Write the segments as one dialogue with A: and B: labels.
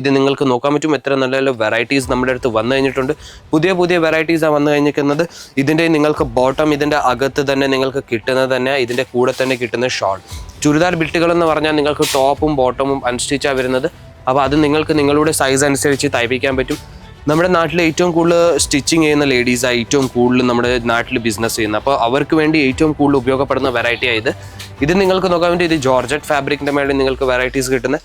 A: ഇത് നിങ്ങൾക്ക് നോക്കാൻ പറ്റും എത്ര നല്ല നല്ല വെറൈറ്റീസ് നമ്മുടെ അടുത്ത് വന്നു കഴിഞ്ഞിട്ടുണ്ട്. പുതിയ പുതിയ വെറൈറ്റീസാണ് വന്നു കഴിഞ്ഞിരിക്കുന്നത്. ഇതിന്റെ നിങ്ങൾക്ക് ബോട്ടം ഇതിന്റെ അകത്ത് തന്നെ നിങ്ങൾക്ക് കിട്ടുന്നത് തന്നെ ഇതിന്റെ കൂടെ തന്നെ കിട്ടുന്ന ഷോൾ ചുരിദാർ ബിൽട്ടുകൾ എന്ന് പറഞ്ഞാൽ നിങ്ങൾക്ക് ടോപ്പും ബോട്ടമും അൺസ്റ്റിച്ചാണ് വരുന്നത്. അപ്പോൾ അത് നിങ്ങൾക്ക് നിങ്ങളുടെ സൈസ് അനുസരിച്ച് തയ്പ്പിക്കാൻ പറ്റും. നമ്മുടെ നാട്ടിൽ ഏറ്റവും കൂടുതൽ സ്റ്റിച്ചിങ് ചെയ്യുന്ന ലേഡീസാണ് ഏറ്റവും കൂടുതൽ നമ്മുടെ നാട്ടിൽ ബിസിനസ് ചെയ്യുന്നത്. അപ്പോൾ അവർക്ക് വേണ്ടി ഏറ്റവും കൂടുതൽ ഉപയോഗപ്പെടുന്ന വെറൈറ്റി ആയത് ഇത്. നിങ്ങൾക്ക് നോക്കാൻ വേണ്ടി ഇത് ജോർജറ്റ് ഫാബ്രിക്കിന്റെ മേളിൽ നിങ്ങൾക്ക് വെറൈറ്റീസ് കിട്ടുന്ന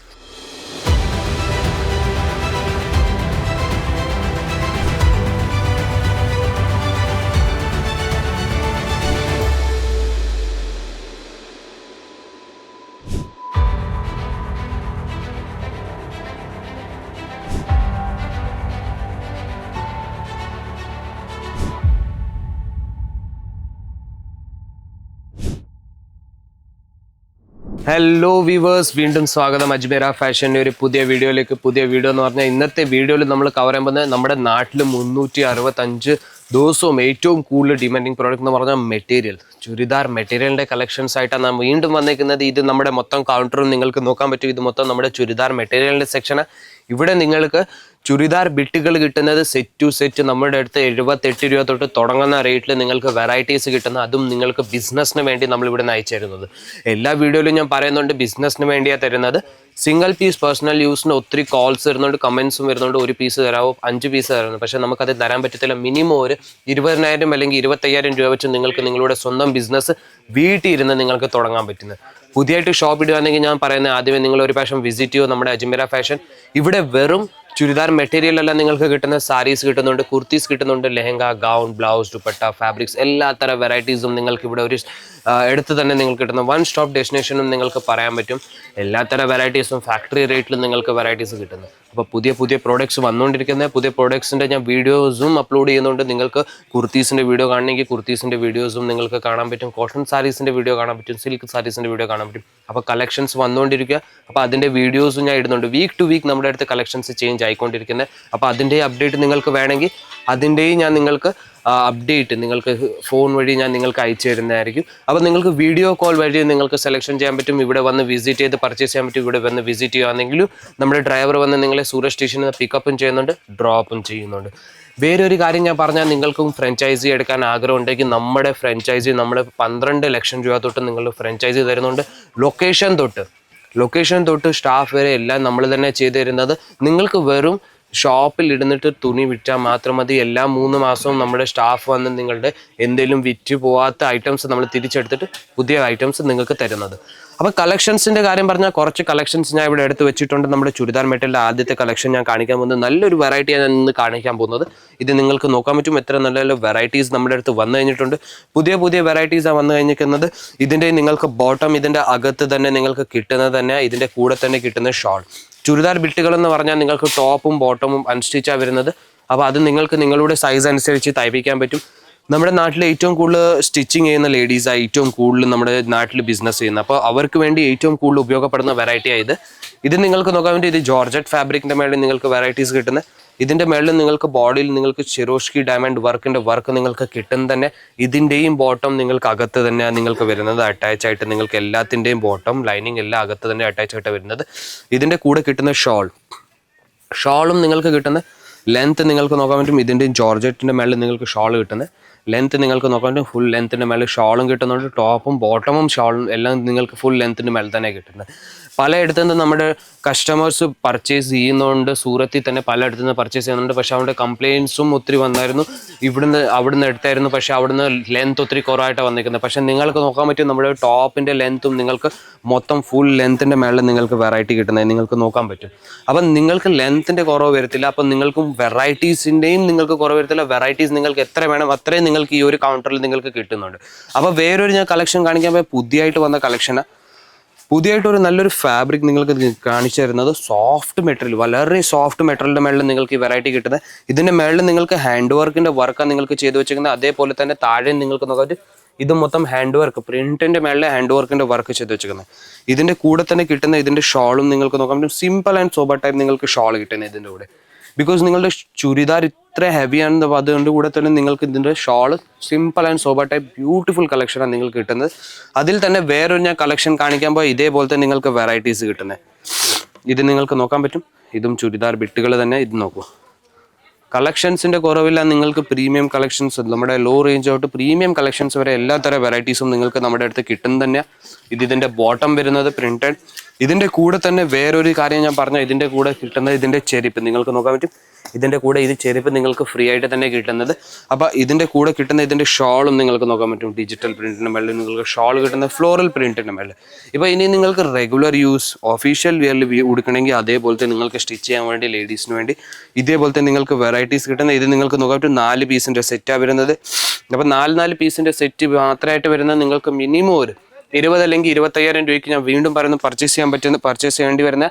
A: ഹലോ വ്യൂവേഴ്സ് വീണ്ടും സ്വാഗതം. അജ്മേര ഫാഷന്റെ ഒരു പുതിയ വീഡിയോയിലേക്ക്. പുതിയ വീഡിയോ എന്ന് പറഞ്ഞാൽ ഇന്നത്തെ വീഡിയോയിൽ നമ്മൾ കവർ ചെയ്യാൻ പോകുന്നത് നമ്മുടെ നാട്ടിൽ മുന്നൂറ്റി അറുപത്തഞ്ച് ദിവസവും ഏറ്റവും കൂടുതൽ ഡിമാൻഡിങ് പ്രോഡക്റ്റ് എന്ന് പറഞ്ഞാൽ മെറ്റീരിയൽ ചുരിദാർ മെറ്റീരിയലിന്റെ കളക്ഷൻസ് ആയിട്ടാണ് നാം വീണ്ടും വന്നിരിക്കുന്നത്. ഇത് നമ്മുടെ മൊത്തം കൗണ്ടറും നിങ്ങൾക്ക് നോക്കാൻ പറ്റും. ഇത് മൊത്തം നമ്മുടെ ചുരിദാർ മെറ്റീരിയലിന്റെ സെക്ഷനാണ് ഇവിടെ നിങ്ങൾക്ക് ചുരിദാർ ബിട്ടുകൾ കിട്ടുന്നത് സെറ്റ് ടു സെറ്റ് നമ്മുടെ അടുത്ത് എഴുപത്തെട്ട് രൂപ തൊട്ട് തുടങ്ങുന്ന റേറ്റിൽ നിങ്ങൾക്ക് വെറൈറ്റീസ് കിട്ടുന്ന അതും നിങ്ങൾക്ക് ബിസിനസ്സിന് വേണ്ടി നമ്മൾ ഇവിടെ നിന്ന് തരുന്നത്. എല്ലാ വീഡിയോയിലും ഞാൻ പറയുന്നുണ്ട് ബിസിനസ്സിന് വേണ്ടിയാണ് തരുന്നത്. സിംഗിൾ പീസ് പേഴ്സണൽ യൂസിന് ഒത്തിരി കോൾസ് വരുന്നുണ്ട് കമൻസും വരുന്നുണ്ട്. ഒരു പീസ് തരാമോ അഞ്ച് പീസ് തരുന്നു പക്ഷേ നമുക്കത് തരാൻ പറ്റത്തില്ല. മിനിമം ഒരു ഇരുപതിനായിരം അല്ലെങ്കിൽ ഇരുപത്തയ്യായിരം രൂപ വെച്ച് നിങ്ങൾക്ക് നിങ്ങളുടെ സ്വന്തം ബിസിനസ് വീട്ടിൽ ഇരുന്ന് നിങ്ങൾക്ക് തുടങ്ങാൻ പറ്റുന്നത്. പുതിയതായിട്ട് ഷോപ്പ് ഇടുകയാണെങ്കിൽ ഞാൻ പറയുന്നത് ആദ്യമേ നിങ്ങൾ ഒരു പ്രാവശ്യം വിസിറ്റ് ചെയ്യുമോ നമ്മുടെ അജ്മീര ഫാഷൻ ഇവിടെ വെറും ചുരിദാർ മെറ്റീരിയൽ എല്ലാം നിങ്ങൾക്ക് കിട്ടുന്ന സാരീസ് കിട്ടുന്നുണ്ട് കുർത്തീസ് കിട്ടുന്നുണ്ട് lehenga gown blouse dupatta fabrics എല്ലാ തരം വെറൈറ്റീസും നിങ്ങൾക്ക് ഇവിടെ ഒരു എടുത്ത് തന്നെ നിങ്ങൾക്ക് കിട്ടുന്ന വൺ സ്റ്റോപ്പ് ഡെസ്റ്റിനേഷനും നിങ്ങൾക്ക് പറയാൻ പറ്റും. എല്ലാത്തരം തരം വെറൈറ്റീസും ഫാക്ടറി റേറ്റിൽ നിങ്ങൾക്ക് വെറൈറ്റീസ് കിട്ടുന്നു. അപ്പോൾ പുതിയ പുതിയ പ്രോഡക്ട്സ് വന്നുകൊണ്ടിരിക്കുന്ന പുതിയ പ്രോഡക്ട്സിന്റെ ഞാൻ വീഡിയോസും അപ്ലോഡ് ചെയ്യുന്നുണ്ട്. നിങ്ങൾക്ക് കുർത്തീസിന്റെ വീഡിയോ കാണണമെങ്കിൽ കുർത്തീസിന്റെ വീഡിയോസും നിങ്ങൾക്ക് കാണാൻ പറ്റും. കോട്ടൺ സാരീസിന്റെ വീഡിയോ കാണാൻ പറ്റും. സിൽക്ക് സാരീസിന്റെ വീഡിയോ കാണാൻ പറ്റും. അപ്പോൾ കളക്ഷൻസ് വന്നുകൊണ്ടിരിക്കുക അപ്പോൾ അതിന്റെ വീഡിയോസും ഞാൻ ഇടുന്നുണ്ട്. വീക്ക് ടു വീക്ക് നമ്മുടെ അടുത്ത് കളക്ഷൻസ് ചേഞ്ച് ആയിക്കൊണ്ടിരിക്കുന്നത് അപ്പോൾ അതിന്റെ അപ്ഡേറ്റ് നിങ്ങൾക്ക് വേണമെങ്കിൽ അതിന്റെയും ഞാൻ നിങ്ങൾക്ക് അപ്ഡേറ്റ് നിങ്ങൾക്ക് ഫോൺ വഴി ഞാൻ നിങ്ങൾക്ക് അയച്ചു തരുന്നതായിരിക്കും. അപ്പോൾ നിങ്ങൾക്ക് വീഡിയോ കോൾ വഴി നിങ്ങൾക്ക് സെലക്ഷൻ ചെയ്യാൻ പറ്റും. ഇവിടെ വന്ന് വിസിറ്റ് ചെയ്ത് പർച്ചേസ് ചെയ്യാൻ പറ്റും. ഇവിടെ വന്ന് വിസിറ്റ് ചെയ്യുകയാണെങ്കിലും നമ്മുടെ ഡ്രൈവർ വന്ന് നിങ്ങളെ സൂര്യ സ്റ്റേഷനിൽ നിന്ന് പിക്കപ്പും ചെയ്യുന്നുണ്ട് ഡ്രോപ്പും ചെയ്യുന്നുണ്ട്. വേറൊരു കാര്യം ഞാൻ പറഞ്ഞാൽ നിങ്ങൾക്കും ഫ്രഞ്ചൈസി എടുക്കാൻ ആഗ്രഹം ഉണ്ടെങ്കിൽ നമ്മുടെ ഫ്രഞ്ചൈസി നമ്മൾ പന്ത്രണ്ട് ലക്ഷം രൂപ തൊട്ട് നിങ്ങൾ ഫ്രഞ്ചൈസി തരുന്നുണ്ട്. ലൊക്കേഷൻ തൊട്ട് ലൊക്കേഷൻ തൊട്ട് സ്റ്റാഫ് വരെ എല്ലാം നമ്മൾ തന്നെ ചെയ്തു തരുന്നത്. നിങ്ങൾക്ക് വെറും ഷോപ്പിൽ ഇരുന്നിട്ട് തുണി വിറ്റാൽ മാത്രം മതി. എല്ലാ മൂന്ന് മാസവും നമ്മുടെ സ്റ്റാഫ് വന്ന് നിങ്ങളുടെ എന്തെങ്കിലും വിറ്റ് പോവാത്ത ഐറ്റംസ് നമ്മൾ തിരിച്ചെടുത്തിട്ട് പുതിയ ഐറ്റംസ് നിങ്ങൾക്ക് തരുന്നത്. അപ്പോൾ കളക്ഷൻസിന്റെ കാര്യം പറഞ്ഞാൽ കുറച്ച് കളക്ഷൻസ് ഞാൻ ഇവിടെ എടുത്ത് വെച്ചിട്ടുണ്ട്. നമ്മുടെ ചുരിദാർ മെറ്റലിന്റെ ആദ്യത്തെ കളക്ഷൻ ഞാൻ കാണിക്കാൻ പോകുന്നത്. നല്ലൊരു വെറൈറ്റി ഞാൻ ഇന്ന് കാണിക്കാൻ പോകുന്നത്. ഇത് നിങ്ങൾക്ക് നോക്കാൻ പറ്റും. എത്ര നല്ല നല്ല വെറൈറ്റീസ് നമ്മുടെ അടുത്ത് വന്നു കഴിഞ്ഞിട്ടുണ്ട്. പുതിയ പുതിയ വെറൈറ്റീസാണ് വന്നു കഴിഞ്ഞിരിക്കുന്നത്. ഇതിന്റെ നിങ്ങൾക്ക് ബോട്ടം ഇതിന്റെ അകത്ത് തന്നെ നിങ്ങൾക്ക് കിട്ടുന്നത് തന്നെ ഇതിന്റെ കൂടെ തന്നെ കിട്ടുന്ന ഷോൾ ചുരിദാർ ബിൽട്ടുകൾ എന്ന് പറഞ്ഞാൽ നിങ്ങൾക്ക് ടോപ്പും ബോട്ടമും അൺസ്റ്റിച്ചാണ് വരുന്നത്. അപ്പോൾ അത് നിങ്ങൾക്ക് നിങ്ങളുടെ സൈസ് അനുസരിച്ച് തയ്പ്പിക്കാൻ പറ്റും. നമ്മുടെ നാട്ടിൽ ഏറ്റവും കൂടുതൽ സ്റ്റിച്ചിങ് ചെയ്യുന്ന ലേഡീസാണ് ഏറ്റവും കൂടുതൽ നമ്മുടെ നാട്ടിൽ ബിസിനസ് ചെയ്യുന്നത്. അപ്പോൾ അവർക്ക് വേണ്ടി ഏറ്റവും കൂടുതൽ ഉപയോഗപ്പെടുന്ന വെറൈറ്റി ആയത് ഇത് നിങ്ങൾക്ക് നോക്കാൻ വേണ്ടി ഇത് ജോർജറ്റ് ഫാബ്രിക്കിന്റെ മേളിൽ നിങ്ങൾക്ക് വെറൈറ്റീസ് കിട്ടുന്ന ഇതിന്റെ മേളിൽ നിങ്ങൾക്ക് ബോഡിയിൽ നിങ്ങൾക്ക് ചെറോഷ്കി ഡയമണ്ട് വർക്കിന്റെ വർക്ക് നിങ്ങൾക്ക് കിട്ടും തന്നെ ഇതിന്റെയും ബോട്ടം നിങ്ങൾക്ക് അകത്ത് തന്നെ നിങ്ങൾക്ക് വരുന്നത് അറ്റാച്ച് ആയിട്ട് നിങ്ങൾക്ക് എല്ലാത്തിന്റെയും ബോട്ടം ലൈനിങ് എല്ലാം അകത്ത് തന്നെ അറ്റാച്ച് ആയിട്ട് വരുന്നത്. ഇതിന്റെ കൂടെ കിട്ടുന്ന ഷോൾ ഷോളും നിങ്ങൾക്ക് കിട്ടുന്ന ലെങ്ത് നിങ്ങൾക്ക് നോക്കാൻ പറ്റും ഇതിന്റെ ജോർജറ്റിന്റെ മേളിൽ നിങ്ങൾക്ക് ഷോൾ കിട്ടുന്നത് ലെങ്ത് നിങ്ങൾക്ക് നോക്കാൻ പറ്റും ഫുൾ ലെങ്ത്തിന്റെ മേളിൽ ഷോളും കിട്ടുന്നുണ്ട് ടോപ്പും ബോട്ടമും ഷോളും എല്ലാം നിങ്ങൾക്ക് ഫുൾ ലെങ്ത്തിന്റെ മേളിൽ തന്നെ കിട്ടുന്നത്. പലയിടത്തു നിന്ന് നമ്മുടെ കസ്റ്റമേഴ്സ് പർച്ചേസ് ചെയ്യുന്നതുകൊണ്ട് സൂറത്തിൽ തന്നെ പലയിടത്തു നിന്ന് പർച്ചേസ് ചെയ്യുന്നുണ്ട്. പക്ഷേ അവിടെ കംപ്ലയിൻസും ഒത്തിരി വന്നായിരുന്നു. ഇവിടുന്ന് അവിടുന്ന് എടുത്തായിരുന്നു. പക്ഷേ അവിടുന്ന് ലെങ്ത് ഒത്തിരി കുറവായിട്ട് വന്നിരിക്കുന്നത്. പക്ഷേ നിങ്ങൾക്ക് നോക്കാൻ പറ്റും നമ്മുടെ ടോപ്പിന്റെ ലെങ്ത്തും നിങ്ങൾക്ക് മൊത്തം ഫുൾ ലെങ്ത്തിന്റെ മേളിൽ നിങ്ങൾക്ക് വെറൈറ്റി കിട്ടുന്നത് നിങ്ങൾക്ക് നോക്കാൻ പറ്റും. അപ്പം നിങ്ങൾക്ക് ലെങ്ത്തിന്റെ കുറവ് വരത്തില്ല. അപ്പം നിങ്ങൾക്കും വെറൈറ്റീസിന്റെയും നിങ്ങൾക്ക് കുറവ് വരത്തില്ല. വെറൈറ്റീസ് നിങ്ങൾക്ക് എത്ര വേണം അത്രയും നിങ്ങൾക്ക് ഈ ഒരു കൗണ്ടറിൽ നിങ്ങൾക്ക് കിട്ടുന്നുണ്ട്. അപ്പോൾ വേറൊരു ഞാൻ കളക്ഷൻ കാണിക്കാൻ പോയ പുതിയതായിട്ട് വന്ന കളക്ഷനാണ് പുതിയതായിട്ട് ഒരു നല്ലൊരു ഫാബ്രിക് നിങ്ങൾക്ക് കാണിച്ചു തരുന്നത് സോഫ്റ്റ് മെറ്റീരിയൽ വളരെ സോഫ്റ്റ് മെറ്റീരിയലിന്റെ മേളിൽ നിങ്ങൾക്ക് ഈ വെറൈറ്റി കിട്ടുന്നത്. ഇതിന്റെ മേളിൽ നിങ്ങൾക്ക് ഹാൻഡ് വർക്കിന്റെ വർക്കാണ് നിങ്ങൾക്ക് ചെയ്തു വെച്ചിരിക്കുന്നത്. അതേപോലെ തന്നെ താഴെ നിങ്ങൾക്ക് നോക്കാം. ഇത് മൊത്തം ഹാൻഡ് വർക്ക് പ്രിന്റിന്റെ മേളിൽ ഹാൻഡ് വർക്കിന്റെ വർക്ക് ചെയ്ത് വെച്ചിരിക്കുന്നത്. ഇതിന്റെ കൂടെ തന്നെ കിട്ടുന്ന ഇതിന്റെ ഷോളും നിങ്ങൾക്ക് നോക്കാം. സിമ്പിൾ ആൻഡ് സോബർ ടൈപ്പ് നിങ്ങൾക്ക് ഷോൾ കിട്ടുന്നത് ഇതിന്റെ കൂടെ. ബിക്കോസ് നിങ്ങളുടെ ചുരിദാർ ഇത്ര ഹെവി ആണെന്ന് അതുകൊണ്ട് കൂടെ തന്നെ നിങ്ങൾക്ക് ഇതിന്റെ shawl simple and sober type beautiful കളക്ഷനാണ് നിങ്ങൾക്ക് കിട്ടുന്നത്. അതിൽ തന്നെ വേറൊരു ഞാൻ കളക്ഷൻ കാണിക്കാൻ പോയി ഇതേപോലത്തെ നിങ്ങൾക്ക് വെറൈറ്റീസ് കിട്ടുന്നത് ഇത് നിങ്ങൾക്ക് നോക്കാൻ പറ്റും. ഇതും ചുരിദാർ ബിട്ടുകൾ തന്നെ ഇത് നോക്കൂ കളക്ഷൻസിന്റെ കുറവില്ല. നിങ്ങൾക്ക് പ്രീമിയം കളക്ഷൻസ് നമ്മുടെ ലോ റേഞ്ച് തൊട്ട് പ്രീമിയം കളക്ഷൻസ് വരെ എല്ലാ തരം വെറൈറ്റീസും നിങ്ങൾക്ക് നമ്മുടെ അടുത്ത് കിട്ടും തന്നെ ഇത് ഇതിന്റെ ബോട്ടം വരുന്നത് പ്രിന്റഡ് ഇതിന്റെ കൂടെ തന്നെ വേറൊരു കാര്യം ഞാൻ പറഞ്ഞ ഇതിന്റെ കൂടെ കിട്ടുന്നത് ഇതിന്റെ ചെരുപ്പ്. നിങ്ങൾക്ക് നോക്കാൻ പറ്റും. ഇതിന്റെ കൂടെ ഇത് ചെരുപ്പ് നിങ്ങൾക്ക് ഫ്രീ ആയിട്ട് തന്നെ കിട്ടുന്നത്. അപ്പൊ ഇതിന്റെ കൂടെ കിട്ടുന്ന ഇതിന്റെ ഷോളും നിങ്ങൾക്ക് നോക്കാൻ പറ്റും. ഡിജിറ്റൽ പ്രിന്റിന്റെ മേളിൽ നിങ്ങൾക്ക് ഷോൾ കിട്ടുന്ന ഫ്ലോറൽ പ്രിന്റിന്റെ മേളിൽ. ഇപ്പൊ ഇനി നിങ്ങൾക്ക് റെഗുലർ യൂസ് ഒഫീഷ്യൽ വിയറിൽ ഉടുക്കണമെങ്കിൽ അതേപോലത്തെ നിങ്ങൾക്ക് സ്റ്റിച്ച് ചെയ്യാൻ വേണ്ടി ലേഡീസിന് വേണ്ടി ഇതേപോലത്തെ നിങ്ങൾക്ക് വെറൈറ്റീസ് കിട്ടുന്ന ഇത് നിങ്ങൾക്ക് നോക്കാൻ പറ്റും. നാല് പീസിന്റെ സെറ്റാണ് വരുന്നത്. അപ്പൊ നാല് നാല് പീസിന്റെ സെറ്റ് മാത്രമായിട്ട് വരുന്ന നിങ്ങൾക്ക് മിനിമം ഒരു ഇരുപത് അല്ലെങ്കിൽ ഇരുപത്തയ്യായിരം രൂപയ്ക്ക് ഞാൻ വീണ്ടും പറയുന്നു പർച്ചേസ് ചെയ്യാൻ പറ്റുന്ന പർച്ചേസ് ചെയ്യേണ്ടി വരുന്ന.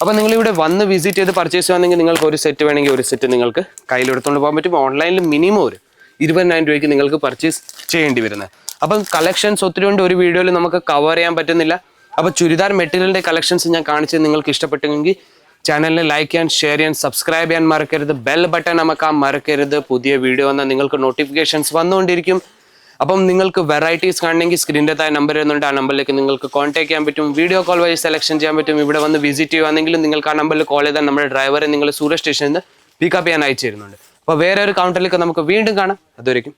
A: അപ്പോൾ നിങ്ങൾ ഇവിടെ വന്ന് വിസിറ്റ് ചെയ്ത് പർച്ചേസ് ചെയ്യുകയാണെങ്കിൽ നിങ്ങൾക്ക് ഒരു സെറ്റ് വേണമെങ്കിൽ ഒരു സെറ്റ് നിങ്ങൾക്ക് കയ്യിലെടുത്തുകൊണ്ട് പോകാൻ പറ്റും. ഓൺലൈനിൽ മിനിമം ഒരു ഇരുപതിനായിരം രൂപയ്ക്ക് നിങ്ങൾക്ക് പർച്ചേസ് ചെയ്യേണ്ടി വരുന്നത് അപ്പം കളക്ഷൻസ് ഒത്തിരി ഉണ്ട് ഒരു വീഡിയോയിൽ നമുക്ക് കവർ ചെയ്യാൻ പറ്റുന്നില്ല. അപ്പോൾ ചുരിദാർ മെറ്റീരിയലിന്റെ കളക്ഷൻസ് ഞാൻ കാണിച്ചത് നിങ്ങൾക്ക് ഇഷ്ടപ്പെട്ടെങ്കിൽ ചാനലിനെ ലൈക്ക് ചെയ്യാൻ ഷെയർ ചെയ്യാൻ സബ്സ്ക്രൈബ് ചെയ്യാൻ മറക്കരുത്. ബെൽ ബട്ടൺ അമക്കാൻ മറക്കരുത്. പുതിയ വീഡിയോ വന്നാൽ നിങ്ങൾക്ക് നോട്ടിഫിക്കേഷൻസ് വന്നുകൊണ്ടിരിക്കും. അപ്പം നിങ്ങൾക്ക് വെറൈറ്റീസ് കാണണമെങ്കിൽ സ്ക്രീനിന്റെ താഴെ നമ്പർ വരുന്നുണ്ട്. ആ നമ്പറിലേക്ക് നിങ്ങൾക്ക് കോൺടാക്ട് ചെയ്യാൻ പറ്റും. വീഡിയോ കോൾ വഴി സെലക്ഷൻ ചെയ്യാൻ പറ്റും. ഇവിടെ വന്ന് വിസിറ്റ് ചെയ്യുവാണെങ്കിലും നിങ്ങൾക്ക് ആ നമ്പറിൽ കോൾ ചെയ്താൽ നമ്മുടെ ഡ്രൈവറെ നിങ്ങൾ സൂര്യ സ്റ്റേഷനിൽ നിന്ന് പിക്കപ്പ് ചെയ്യാൻ അയച്ചു തരുന്നുണ്ട്. അപ്പോൾ വേറെ ഒരു കൗണ്ടറിലേക്ക് നമുക്ക് വീണ്ടും കാണാം. അതുവരെയും